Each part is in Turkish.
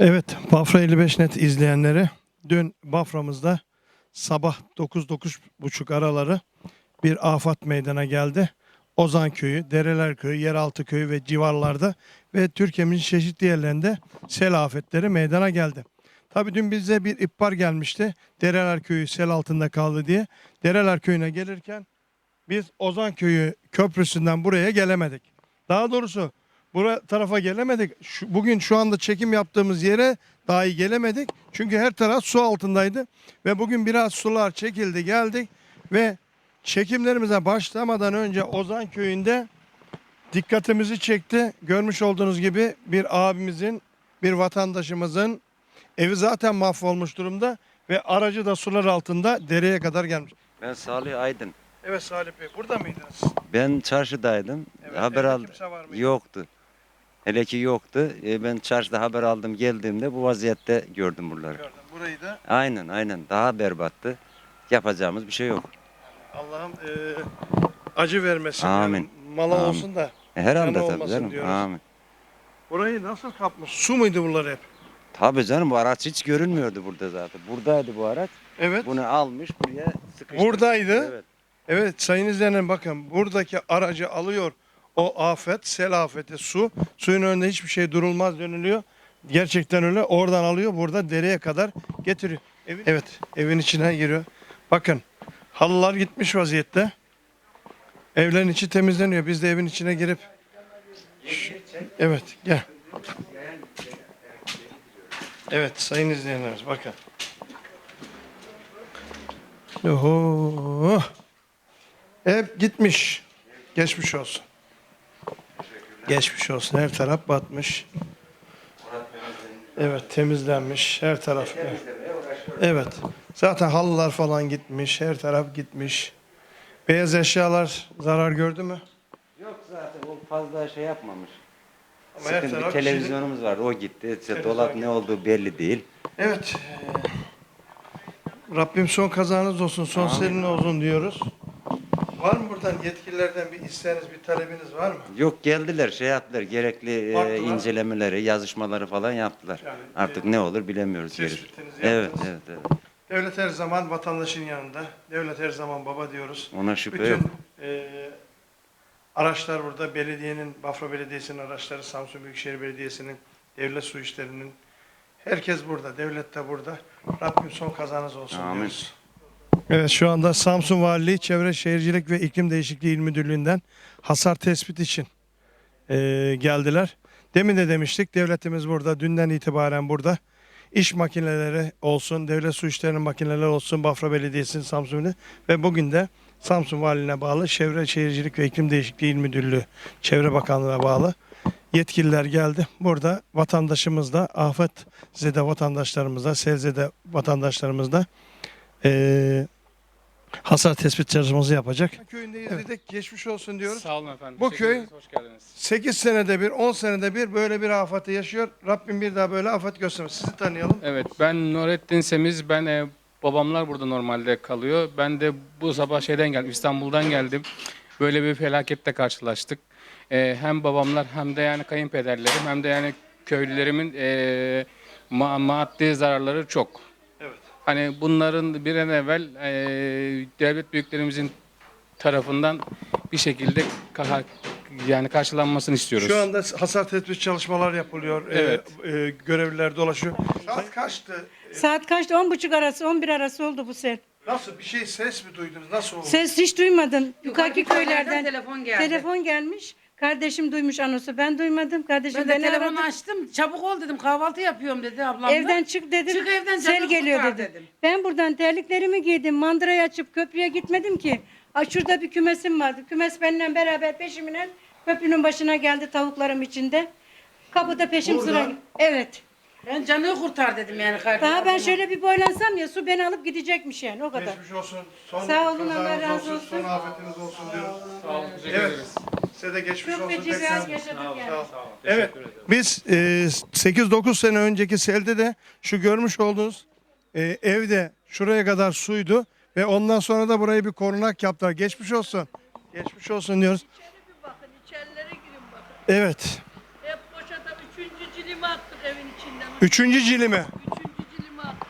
Evet, Bafra 55 net izleyenleri dün Bafra'mızda sabah 9-9.30 araları bir afat meydana geldi. Ozan Köyü, Dereler Köyü, Yeraltı Köyü ve civarlarda ve Türkiye'nin çeşitli yerlerinde sel afetleri meydana geldi. Tabii dün bize bir ihbar gelmişti. Dereler Köyü sel altında kaldı diye. Dereler Köyü'ne gelirken biz Ozan Köyü köprüsünden buraya gelemedik. Daha doğrusu Bura tarafa gelemedik. Şu, bugün şu anda çekim yaptığımız yere dahi gelemedik. Çünkü her taraf su altındaydı. Ve bugün biraz sular çekildi geldik. Ve çekimlerimize başlamadan önce Ozan Köyü'nde dikkatimizi çekti. Görmüş olduğunuz gibi bir abimizin, bir vatandaşımızın evi zaten mahvolmuş durumda. Ve aracı da sular altında dereye kadar gelmiş. Ben Salih Aydın. Evet Salih Bey burada mıydınız? Ben çarşıdaydım. Evet, haber aldım. Yoktu. Hele ki yoktu. E, ben çarşıda haber aldım geldiğimde bu vaziyette gördüm buraları. Gördüm. Burayı da Aynen aynen daha berbattı. Yapacağımız bir şey yok. Allah'ım eee, acı vermesin. Amin. Yani mala Amin. olsun da. E, her Canı anda tabii olmasın canım. diyoruz. Amin. Burayı nasıl kapmış? Su muydu bunlar hep? Tabii canım bu araç hiç görünmüyordu burada zaten. Buradaydı bu araç. Evet. Bunu almış buraya sıkıştırdı. Buradaydı. Evet. Evet sayın izleyenler bakın buradaki aracı alıyor. O afet, sel afeti, su. Suyun önünde hiçbir şey durulmaz dönülüyor. Gerçekten öyle. Oradan alıyor burada dereye kadar getiriyor. Evet evin içine giriyor. Bakın halılar gitmiş vaziyette. Evlerin içi temizleniyor. Biz de evin içine girip Evet gel. Evet sayın izleyenlerimiz bakın. Oho. Ev gitmiş. Geçmiş olsun. Geçmiş olsun. Her taraf batmış. Evet temizlenmiş. Her taraf. Evet. Zaten halılar falan gitmiş. Her taraf gitmiş. Beyaz eşyalar zarar gördü mü? Yok zaten o fazla şey yapmamış. Ama her Sıkıntı bir taraf televizyonumuz vardı o gitti. İşte dolap ne olduğu belli değil. Evet. Rabbim son kazanız olsun, son senin olsun diyoruz. Var mı buradan yetkililerden bir isteğiniz, bir talebiniz var mı? Yok geldiler şey yaptılar gerekli e, Baktılar. incelemeleri, yazışmaları falan yaptılar. Yani, Artık e, ne olur bilemiyoruz gerisi. Evet, yaptınız. evet, evet. Devlet her zaman vatandaşın yanında. Devlet her zaman baba diyoruz. Ona şüphe Bütün yok. eee, araçlar burada. Belediyenin, Bafra Belediyesi'nin araçları, Samsun Büyükşehir Belediyesi'nin, devlet su işlerinin. Herkes burada. Devlet de burada. Rabbim son kazanız olsun Amin. diyoruz. Evet şu anda Samsun Valiliği Çevre Şehircilik ve İklim Değişikliği İl Müdürlüğü'nden hasar tespit için eee, geldiler. Demin de demiştik devletimiz burada. Dünden itibaren burada. İş makineleri olsun, devlet su işlerinin makineleri olsun, Bafra Belediyesi'nin Samsun'u ve bugün de Samsun Valiliğine bağlı Çevre Şehircilik ve İklim Değişikliği İl Müdürlüğü, Çevre Bakanlığı'na bağlı yetkililer geldi. Burada vatandaşımız da, afet zede vatandaşlarımız da, selzede vatandaşlarımız da eee hasar tespit çalışması yapacak. Köyündeyiz dedik, geçmiş olsun diyoruz. Sağ olun efendim. Bu Teşekkür köy- ederiz, Hoş geldiniz. 8 senede bir, 10 senede bir böyle bir afeti yaşıyor. Rabbim bir daha böyle afet göstermesin. Sizi tanıyalım. Evet ben Nurettin Semiz. Ben e, babamlar burada normalde kalıyor. Ben de bu sabah şeyden geldim. İstanbul'dan geldim. Böyle bir felakette karşılaştık. E, hem babamlar hem de yani kayınpederlerim hem de yani köylülerimin e, ma- maddi zararları çok. Hani bunların bir an evvel e, devlet büyüklerimizin tarafından bir şekilde ka- yani karşılanmasını istiyoruz. Şu anda hasar tespit çalışmalar yapılıyor. Ee, Evet. e, görevliler dolaşıyor. Saat kaçtı? Saat kaçtı? On buçuk arası, on bir arası oldu bu sel. Nasıl bir şey ses mi duydunuz? Nasıl oldu? Ses hiç duymadın. Yukarıki köylerden telefon geldi. telefon gelmiş. Kardeşim duymuş anonsu. Ben duymadım. Kardeşim Ben de beni telefonu aradı. açtım. Çabuk ol dedim. Kahvaltı yapıyorum dedi ablam. da. Evden çık dedim. Çık evden Sel canını geliyor kurtar dedim. dedim. Ben buradan terliklerimi giydim. Mandırayı açıp köprüye gitmedim ki. Aa, şurada bir kümesim vardı. Kümes benimle beraber peşimle köprünün başına geldi tavuklarım içinde. Kapıda peşim Burada? sıra. Evet. Ben canını kurtar dedim yani. Daha ben şöyle bir boylansam ya su beni alıp gidecekmiş yani o kadar. Geçmiş olsun. Son Sağ olun, kazanız Allah razı olsun. Son afetiniz olsun diyoruz. Sağ olun, teşekkür Evet. ederiz. Size de geçmiş Çok olsun. feci bir tekrar. hayat yaşadık yani. Evet. Biz e, 8-9 sene önceki selde de şu görmüş olduğunuz e, evde şuraya kadar suydu ve ondan sonra da burayı bir korunak yaptılar. Geçmiş olsun. Geçmiş olsun diyoruz. İçeri bir bakın, içerilere girin bakın. Evet. Hep boşadan üçüncü cilimi attık evin içinden. Üçüncü cilimi. Üçüncü cilimi attım.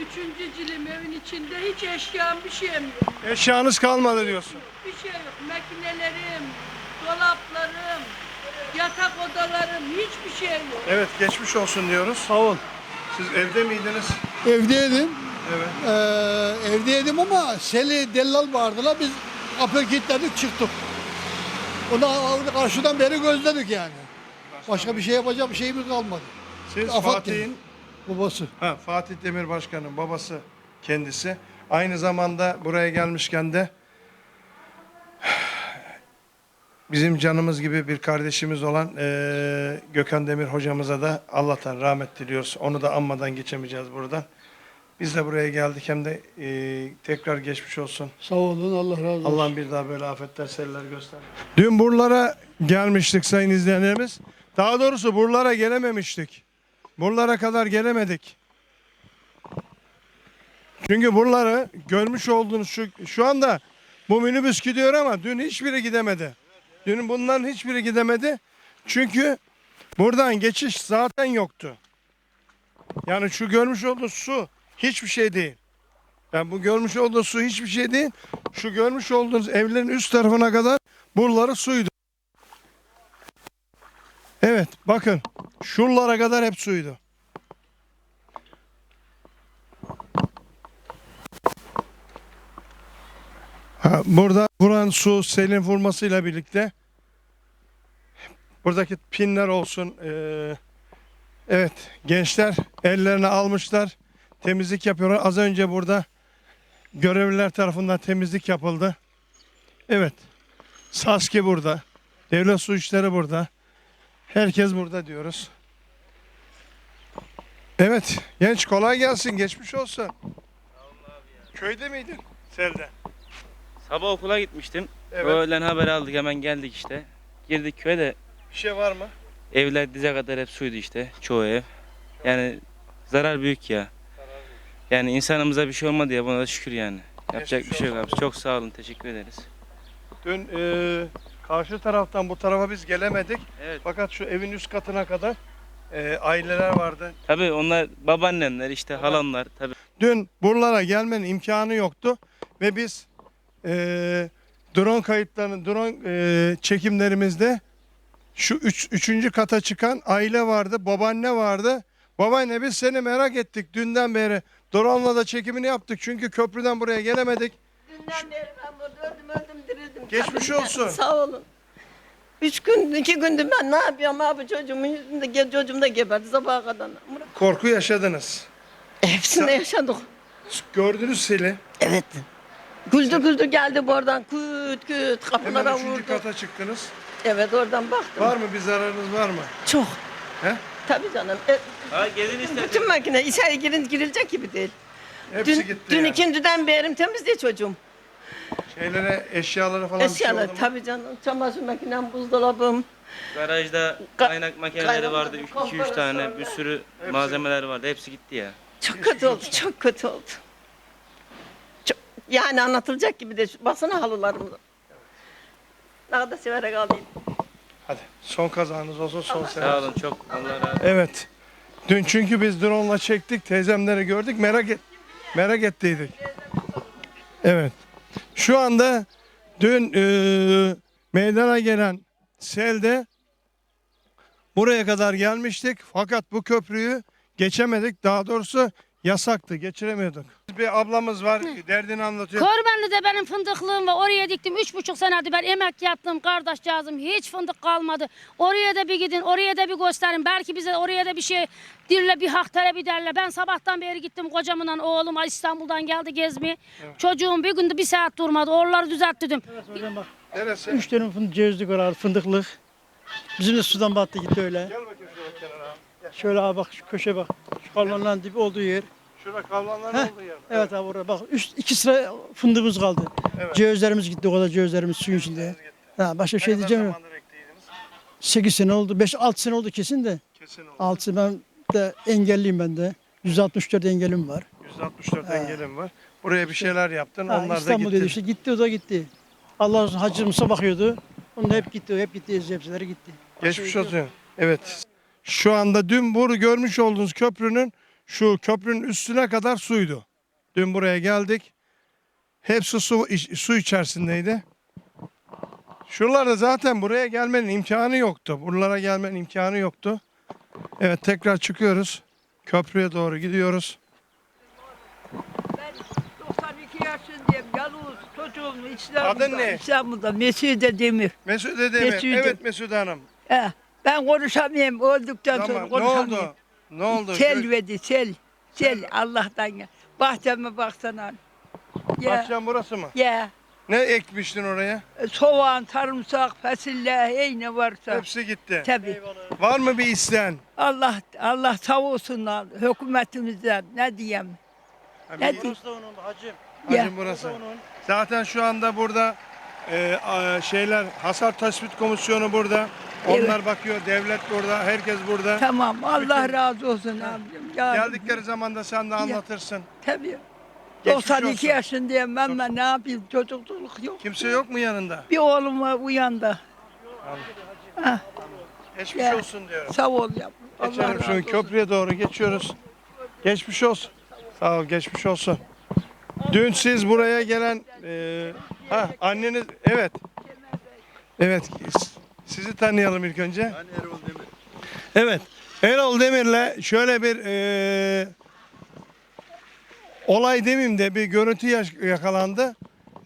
Üçüncü cilim evin içinde hiç eşyam bir şeyim yok. Eşyanız kalmadı diyorsun. Bir şey yok. Makinelerim, dolaplarım, yatak odalarım hiçbir şey yok. Evet geçmiş olsun diyoruz. Sağ ol. Siz evde miydiniz? Evdeydim. Evet. Ee, evdeydim ama Seli dellal vardılar. Biz kapıyı kilitledik çıktık. Onu, onu karşıdan beri gözledik yani. Başka bir şey yapacak bir şeyimiz kalmadı. Siz Afat Fatih'in Babası. ha, Fatih Demir Başkan'ın babası kendisi. Aynı zamanda buraya gelmişken de bizim canımız gibi bir kardeşimiz olan eee, Gökhan Demir hocamıza da Allah'tan rahmet diliyoruz. Onu da anmadan geçemeyeceğiz buradan. Biz de buraya geldik hem de eee, tekrar geçmiş olsun. Sağ olun Allah razı olsun. Allah'ım bir daha böyle afetler, seller göstermesin. Dün buralara gelmiştik sayın izleyenlerimiz. Daha doğrusu buralara gelememiştik. Buralara kadar gelemedik. Çünkü buraları görmüş olduğunuz şu, şu anda bu minibüs gidiyor ama dün hiçbiri gidemedi. Dün bunların hiçbiri gidemedi. Çünkü buradan geçiş zaten yoktu. Yani şu görmüş olduğunuz su hiçbir şey değil. Yani bu görmüş olduğunuz su hiçbir şey değil. Şu görmüş olduğunuz evlerin üst tarafına kadar buraları suydu. Evet bakın şuralara kadar hep suydu. Ha, burada vuran su selin vurmasıyla birlikte buradaki pinler olsun eee, evet gençler ellerine almışlar temizlik yapıyorlar. Az önce burada görevliler tarafından temizlik yapıldı. Evet. Saski burada. Devlet su işleri burada. Herkes burada diyoruz. Evet. Genç kolay gelsin. Geçmiş olsun. Köyde miydin? Selde. Sabah okula gitmiştim. Evet. Öğlen haber aldık hemen geldik işte. Girdik köye de Bir şey var mı? evler dize kadar hep suydu işte çoğu ev. Yani zarar büyük ya. Yani insanımıza bir şey olmadı ya buna da şükür yani. Yapacak bir şey yok abi. Çok sağ olun teşekkür ederiz. Dün e, karşı taraftan bu tarafa biz gelemedik. Evet. Fakat şu evin üst katına kadar e, aileler vardı. Tabii onlar babaannemler işte halamlar tabii. Dün buralara gelmenin imkanı yoktu ve biz eee drone kayıtlarını, drone eee, çekimlerimizde şu üç, üçüncü kata çıkan aile vardı, babaanne vardı. Babaanne biz seni merak ettik dünden beri. Drone'la da çekimini yaptık çünkü köprüden buraya gelemedik. Dünden beri ben burada öldüm öldüm dirildim. Geçmiş Tabii olsun. Sağ olun. Üç gün, iki gündür ben ne yapıyorum abi çocuğumun yüzünde, ge- çocuğum da geberdi sabaha kadar. Korku yaşadınız. Hepsinde yaşadık. Gördünüz Sel'i. Evet. Güldü güldü geldi buradan küt küt kapılara Hemen üçüncü vurdu. kata çıktınız. Evet oradan baktım. Var mı bir zararınız var mı? Çok. He? Tabii canım. E, Ha gelin bütün makine içeri girin, girilecek gibi değil. Hepsi Dün, gitti dün yani. ikindiden beri temizliği çocuğum. Şeylere, eşyalara falan bir şey Eşyalar oldu mu? tabii canım. Çamaşır makinem, buzdolabım. Garajda Ka- kaynak makineleri kaynak vardı makine, 2-3 tane bir sürü malzemeler vardı hepsi gitti ya. Çok kötü oldu, çok kötü oldu. Yani anlatılacak gibi de basına halılarımıza. Ne kadar severek alayım. Hadi son kazanız olsun son. Sağ olun çok Allah razı olsun. Evet. Dün çünkü biz drone'la çektik, teyzemleri gördük, merak et merak ettiydik. Evet. Şu anda dün eee, meydana gelen selde buraya kadar gelmiştik fakat bu köprüyü geçemedik. Daha doğrusu yasaktı, geçiremiyorduk. Bir ablamız var, derdini anlatıyor. Korbenli'de benim fındıklığım var. Oraya diktim. Üç buçuk senedir ben emek yaptım kardeşcağızım. Hiç fındık kalmadı. Oraya da bir gidin, oraya da bir gösterin. Belki bize oraya da bir şey dirle bir hak talebi derler. Ben sabahtan beri gittim kocamla oğlum İstanbul'dan geldi gezmeye. Çocuğum bir günde bir saat durmadı. Oraları düzelttirdim. Neresi? Üç dönüm fındık, cevizlik var fındıklık. Bizim de sudan battı gitti öyle. Gel bakayım şuraya kenara. Şöyle abi bak şu köşe bak. Şu kalmanların dibi olduğu yer. Şurada kavlanların Heh, olduğu yer. Evet abi orada bak. Üç, iki sıra fındığımız kaldı. Evet. Cevizlerimiz gitti o kadar cevizlerimiz suyun içinde. Ha, başka bir şey diyeceğim mi? ektiydiniz? 8 sene oldu. 5 6 sene oldu kesin de. Kesin oldu. 6 ben de engelliyim ben de. 164 engelim var. 164 engelim var. Buraya bir şeyler yaptın, Ha, onlar da İstanbul gitti. dedi işte gitti o da gitti. Allah hacımıza bakıyordu. Onun da hep gitti, hep gitti, hepsileri gitti. Geçmiş olsun. Evet. Şu anda dün bu görmüş olduğunuz köprünün şu köprünün üstüne kadar suydu. Dün buraya geldik. Hepsi su, su içerisindeydi. Şuralarda zaten buraya gelmenin imkanı yoktu. Buralara gelmenin imkanı yoktu. Evet tekrar çıkıyoruz. Köprüye doğru gidiyoruz. Ben 92 yaşındayım. Yalnız çocuğum İstanbul'da. Adın ne? İstanbul'da. Mesude Demir. Mesude Demir. Mesude. Evet Mesude Hanım. He. Ben konuşamıyorum. Öldükten sonra Tamam. Ne oldu? Ne oldu? Sel verdi sel. Sel Allah'tan ya. Bahçeme baksana. Ya. Bahçem burası mı? Ya. Ne ekmiştin oraya? Soğan, sarımsak, fasulye, hey ne varsa. Hepsi gitti. Tabii. Var mı bir isteyen? Allah Allah sağ olsunlar hükümetimizden ne diyeyim. Ne diyeyim? Ya. Hacım burası. Zaten şu anda burada e, a- şeyler hasar tespit komisyonu burada. Evet. Onlar bakıyor. Devlet burada. Herkes burada. Tamam Allah razı olsun abicim. Ya, Geldikleri zaman da sen de anlatırsın. Tabii. Geçmiş 92 olsun. yaşındayım ben, ben ne yapayım çocukluk yok. Kimse yok mu yanında? Bir oğlum var uyandı. Geçmiş Ya. olsun diyorum. Sağ ol yavrum. Allah Geçelim razı şimdi olsun. köprüye doğru geçiyoruz. Geçmiş olsun. Sağ ol geçmiş olsun. Dün siz buraya gelen e, ha anneniz evet. Evet. Sizi tanıyalım ilk önce. Ben Erol Demir. Evet. Erol Demir'le şöyle bir e, olay demeyeyim de bir görüntü yakalandı.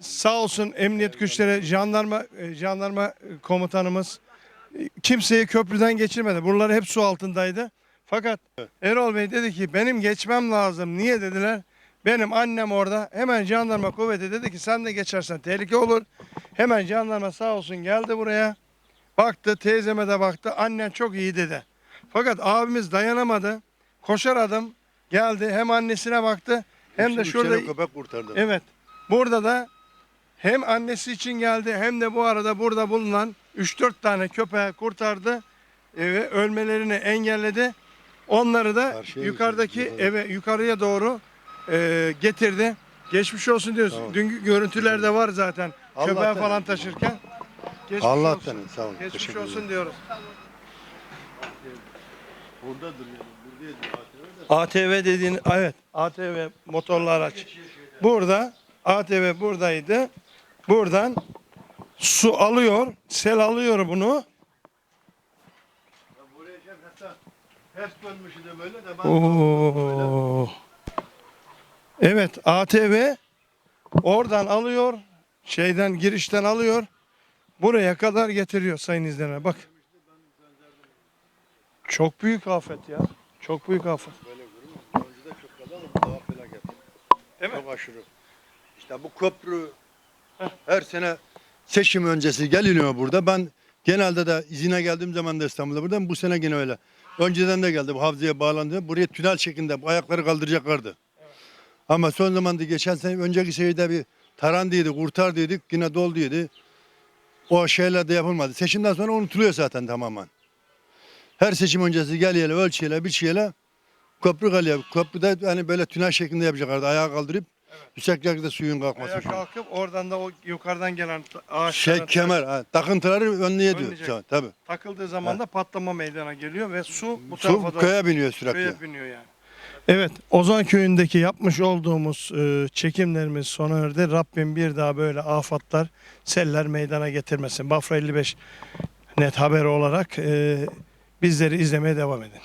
Sağ olsun emniyet güçleri, jandarma e, jandarma komutanımız kimseyi köprüden geçirmedi. Buraları hep su altındaydı. Fakat Erol Bey dedi ki benim geçmem lazım. Niye dediler? Benim annem orada. Hemen jandarma kuvveti dedi ki sen de geçersen tehlike olur. Hemen jandarma sağ olsun geldi buraya. Baktı teyzeme de baktı. Annen çok iyi dedi. Fakat abimiz dayanamadı. Koşar adım geldi. Hem annesine baktı hem de şurada köpek kurtardı. Evet. Burada da hem annesi için geldi hem de bu arada burada bulunan 3-4 tane köpeği kurtardı e, ve ölmelerini engelledi. Onları da Karşıya yukarıdaki götürdü, eve yukarıya doğru e, getirdi. Geçmiş olsun diyoruz. Tamam. Dünkü görüntülerde var zaten. Köpeği Allah'tan. falan taşırken. Geçmiş Allah'tan olsun. sağ olun. Geçmiş Teşekkür olsun ederim. diyoruz. Buradadır yani. Buradaydı. ATV dediğin evet ATV motorlu araç. Burada ATV buradaydı. Buradan su alıyor, sel alıyor bunu. Buraya şey hatta ters dönmüşü de böyle de ben Oo. Evet ATV oradan alıyor, şeyden girişten alıyor. Buraya kadar getiriyor sayın izleyenler. Bak. Çok büyük afet ya. Çok büyük afet. Önceden çok kadar ama daha felaket. Değil mi? Çok aşırı. İşte bu köprü her sene seçim öncesi geliniyor burada. Ben genelde de izine geldiğim zaman da İstanbul'da buradan bu sene gene öyle. Önceden de geldi bu havzaya bağlandı. Buraya tünel şeklinde ayakları kaldıracaklardı. Ama son zamanda geçen sene önceki şeyde bir tarandıydı, kurtardıydık yine dolduydu. O şeyler de yapılmadı. Seçimden sonra unutuluyor zaten tamamen. Her seçim öncesi geliyle ölçüyle bir şeyle köprü kalıyor. Köprüde hani böyle tünel şeklinde yapacaklardı. Ayağa kaldırıp yükseklerde suyun kalkması. Ayağa kalkıp oradan da o yukarıdan gelen ağaçlara Şey kemer, ha, takıntıları önlüyor diyor. Tabii. takıldığı zaman da patlama meydana geliyor ve su bu Su tarafa doğru köye biniyor sürekli. köye biniyor yani. Evet, Ozan köyündeki yapmış olduğumuz e, çekimlerimiz sona erdi. Rabbim bir daha böyle afatlar, seller meydana getirmesin. Bafra 55 net haber olarak e, bizleri izlemeye devam edin.